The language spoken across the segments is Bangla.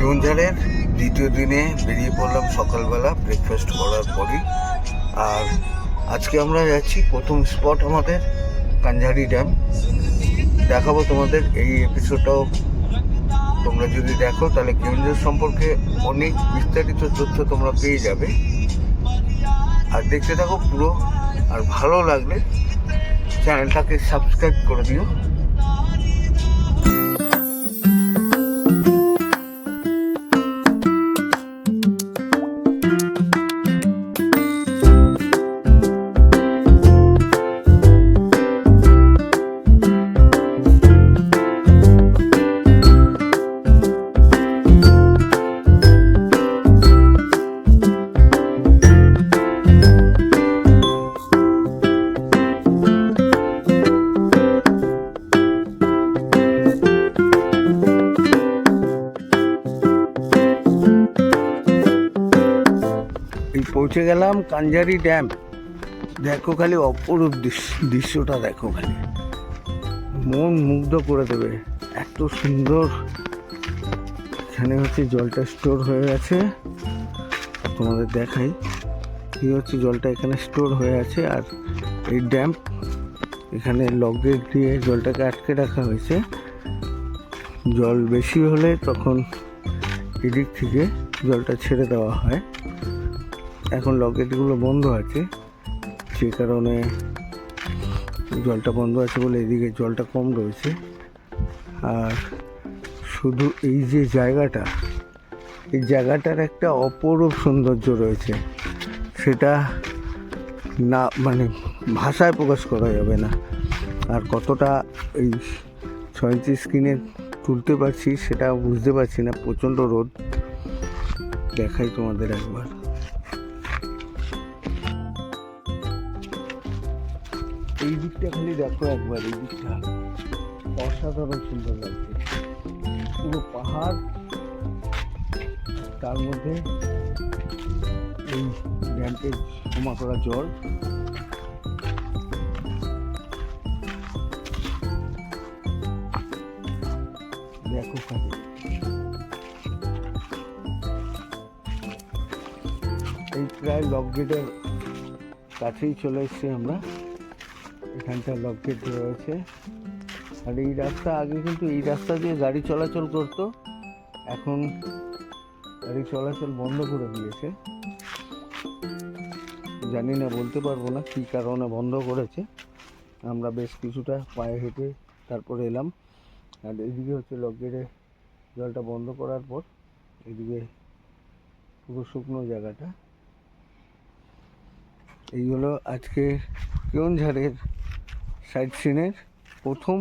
কেউনঝাড়ের দ্বিতীয় দিনে বেরিয়ে পড়লাম সকালবেলা ব্রেকফাস্ট করার পরই। আর আজকে আমরা যাচ্ছি প্রথম স্পট আমাদের, কাঞ্ঝারি ড্যাম দেখাবো তোমাদের এই এপিসোডটাও তোমরা যদি দেখো, তাহলে কেউনঝাড় সম্পর্কে অনেক বিস্তারিত তথ্য তোমরা পেয়ে যাবে। আর দেখতে থাকো পুরো। আর ভালো লাগলে চ্যানেলটাকে সাবস্ক্রাইব করে দিও। পৌঁছে গেলাম কাঞ্জারি ড্যাম। দেখো খালি অপরূপ দৃশ্য, দৃশ্যটা দেখো খালি। মন মুগ্ধ করে দেবে। এত সুন্দর। এখানে হচ্ছে জলটা স্টোর হয়ে আছে। তোমাদের দেখাই। কি হচ্ছে জলটা এখানে স্টোর হয়ে আছে আর এই ড্যাম, এখানে লকগেট দিয়ে জলটাকে আটকে রাখা হয়েছে। জল বেশি হলে তখন এদিক থেকে জলটা ছেড়ে দেওয়া হয়। এখন লকেটগুলো বন্ধ আছে, যে কারণে জলটা বন্ধ আছে বলে এদিকে জলটা কম রয়েছে। আর শুধু এই যে জায়গাটা, এই জায়গাটার একটা অপরূপ সৌন্দর্য রয়েছে। সেটা না মানে ভাষায় প্রকাশ করা যাবে না। আর কতটা এই ছয় ইঞ্চি স্ক্রিনে তুলতে পারছি সেটা বুঝতে পারছি না, প্রচণ্ড রোদ। দেখাই তোমাদের একবার। এই দিকটা খালি দেখো একবার, এই দিকটা। অসাধারণ সুন্দর লাগছে। পুরো পাহাড়, তার মধ্যে এই ড্যামকে জমা করা জল। দেখো এই প্রায় লক গেটের কাছেই চলে এসেছি আমরা। এখানটা লক গেট রয়েছে। আর এই রাস্তা আগে কিন্তু এই রাস্তা দিয়ে গাড়ি চলাচল করতো। এখন গাড়ি চলাচল বন্ধ করে দিয়েছে। জানি না, বলতে পারব না কী কারণে বন্ধ করেছে। আমরা বেশ কিছুটা পায়ে হেঁটে তারপরে এলাম। আর এদিকে হচ্ছে লকগেটে জলটা বন্ধ করার পর এদিকে পুরো শুকনো জায়গাটা। এই হলো আজকে কেউনঝাড়ের সাইট সিনের প্রথম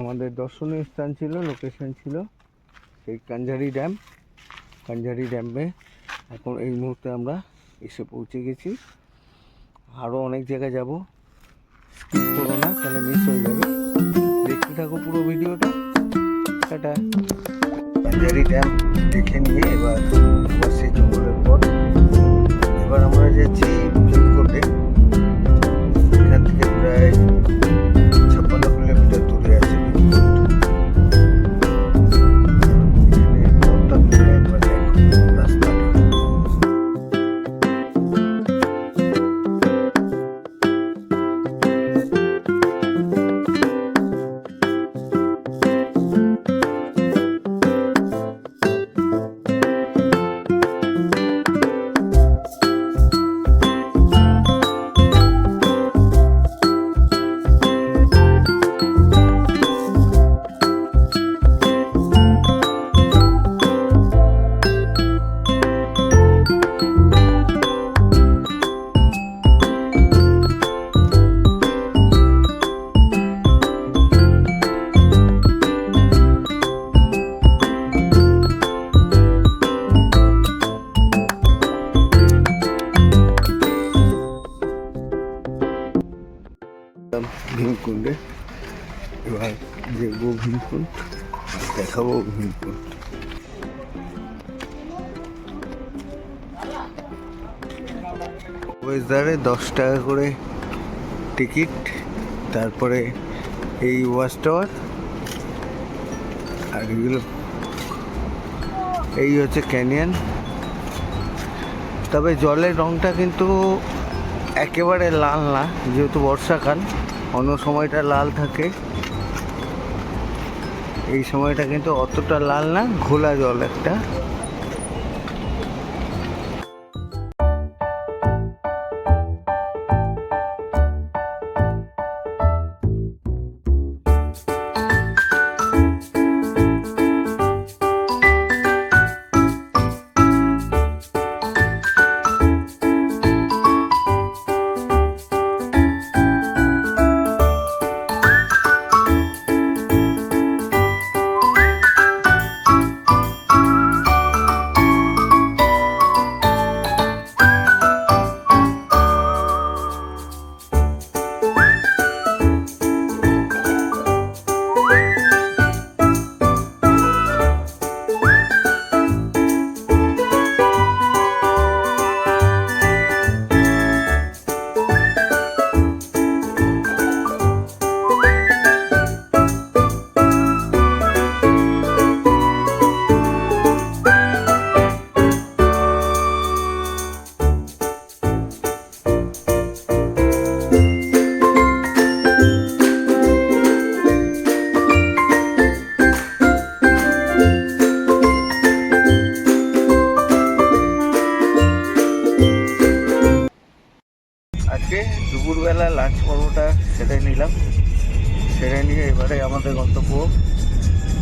আমাদের দর্শনীয় স্থান ছিল লোকেশন ছিল সেই কাঞ্জারি ড্যাম। কাঞ্জারি ড্যামে এখন এই মুহূর্তে আমরা এসে পৌঁছে গেছি। আরও অনেক জায়গায় যাব। স্কিপ করো না, তাহলে মিস হয়ে যাবে। দেখতে থাকো পুরো ভিডিওটা। টাটা। কাঞ্জারি ড্যাম দেখে নিয়ে এবার সেই জঙ্গলের পর এবার আমরা যাচ্ছি থেকে ওয়েদারে দশ টাকা করে টিকিট, তারপরে এই ওয়াচ টাওয়ার আর এগুলো। এই হচ্ছে ক্যানিয়ন। তবে জলের রংটা কিন্তু একেবারে লাল না, যেহেতু বর্ষাকাল, অন্য সময়টা লাল থাকে। এই সময়টা কিন্তু অতটা লাল না, ঘোলা জল একটা। সেরে নিয়ে এবারে আমাদের গন্তব্য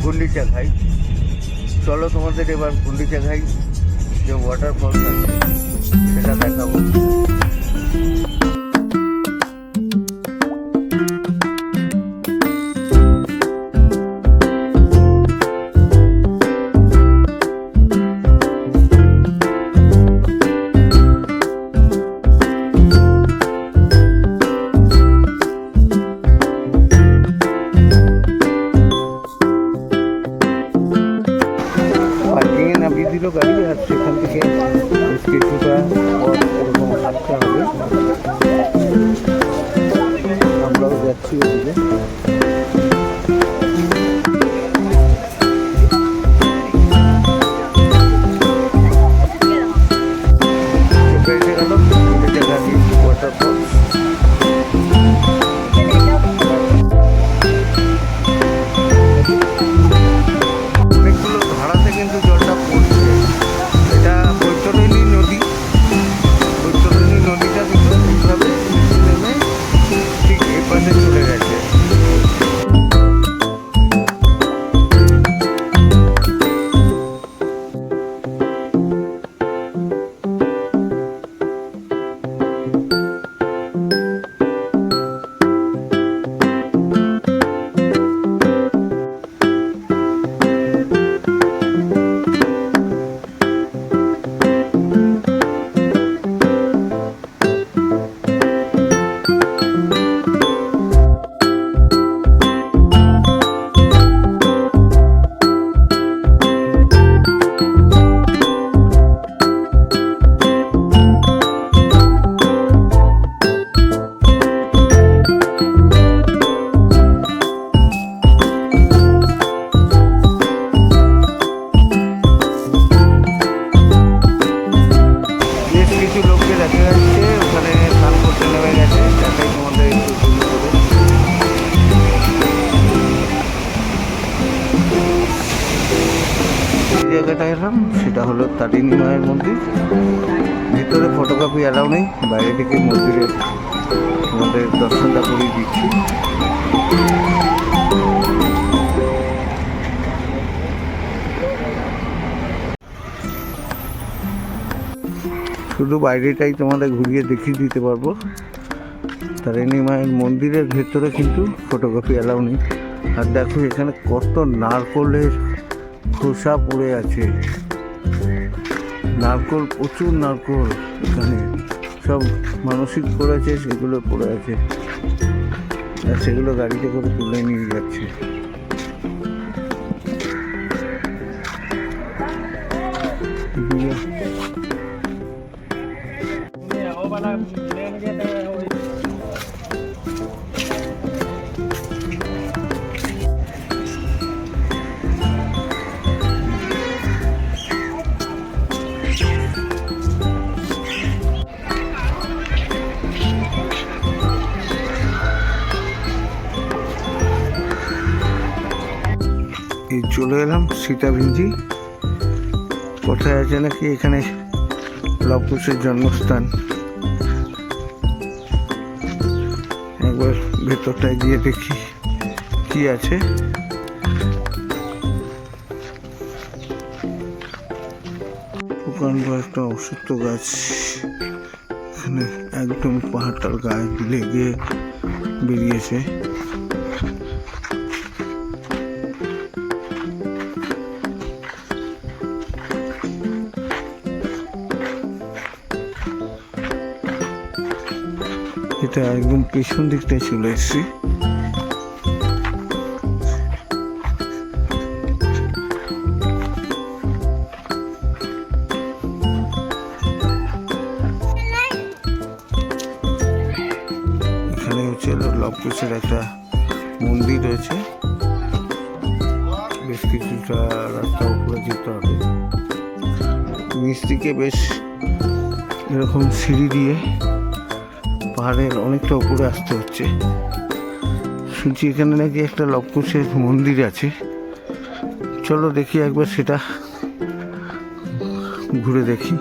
গুন্ডিচা ঘাই। চলো তোমাদের এবার গুন্ডিচা ঘাই যে ওয়াটারফলস সেটা দেখাবো। ভিতরে ফটোগ্রাফি অ্যালাউ নেই, বাইরে থেকে মন্দিরে আমাদের দর্শনটা করিয়ে দিচ্ছি। শুধু বাইরেটাই তোমাদের ঘুরিয়ে দেখিয়ে দিতে পারব। তারিণী মায়ের মন্দিরের ভেতরে কিন্তু ফটোগ্রাফি অ্যালাউ নেই। আর দেখো এখানে কত নারকলের খোসা পড়ে আছে। নারকল, প্রচুর নারকোল এখানে। সব মানসিক করেছে সেগুলো পড়ে আছে। আর সেগুলো গাড়িতে করে তুলে নিয়ে যাচ্ছে। চলে এলাম সীতাভিঞ্জি কোথায় আছে নাকি? এখানে লবকুশের জন্মস্থান। একবার ভেতরটায় গিয়ে দেখি কি আছে। প্রকাণ্ড একটা অসুস্থ গাছ। এখানে একদম পাহাড়টার গায়ে লেগে বেরিয়েছে। এটা একদম পেছন দিকটায় চলে এসেছি। এখানে হচ্ছে লবকুশের একটা মন্দির রয়েছে। বেশ কিছুটা রাস্তা উপরে যেতে হবে। নিচ দিকে বেশ এরকম সিঁড়ি দিয়ে পাহাড়ের অনেকটা উপরে আসতে হচ্ছে। শুনছি এখানে নাকি একটা লবকুশের মন্দির আছে। চলো দেখি একবার সেটা। ঘুরে দেখি।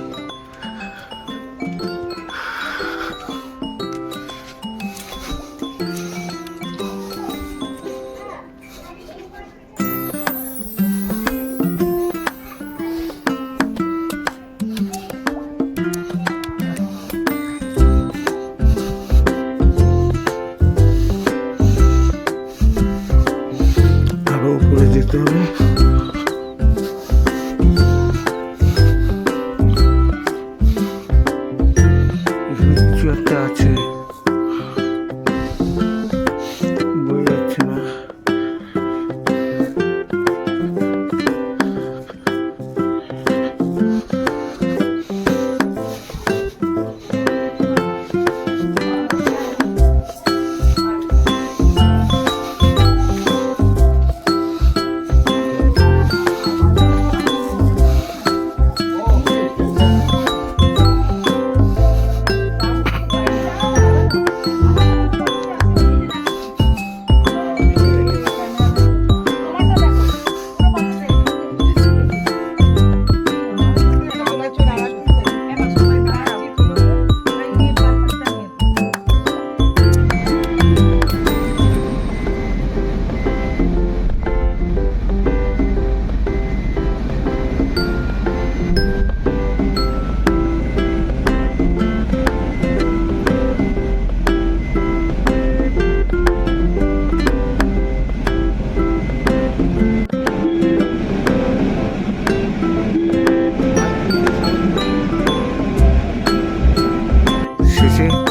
উপরে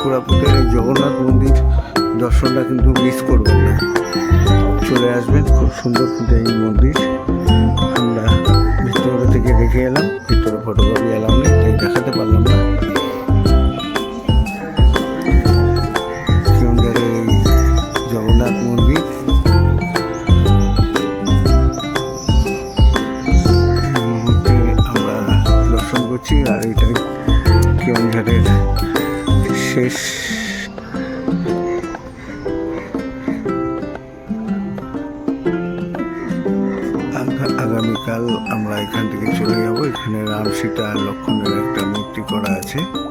কোরাপুটের এই জগন্নাথ মন্দির দর্শনটা কিন্তু মিস করবেন না। চলে আসবেন, খুব সুন্দর কিন্তু এই মন্দির। আমরা ভিতরে থেকে দেখে এলাম, ভিতরে ফটোগ্রাফি এলাম নেই তাই দেখাতে পারলাম না। আর এটাই কেউনঝড়ের শেষ। আগা- আগামীকাল আমরা এখান থেকে চলে যাব। এখানে রাম সীতা লক্ষণের একটা মূর্তি করা আছে।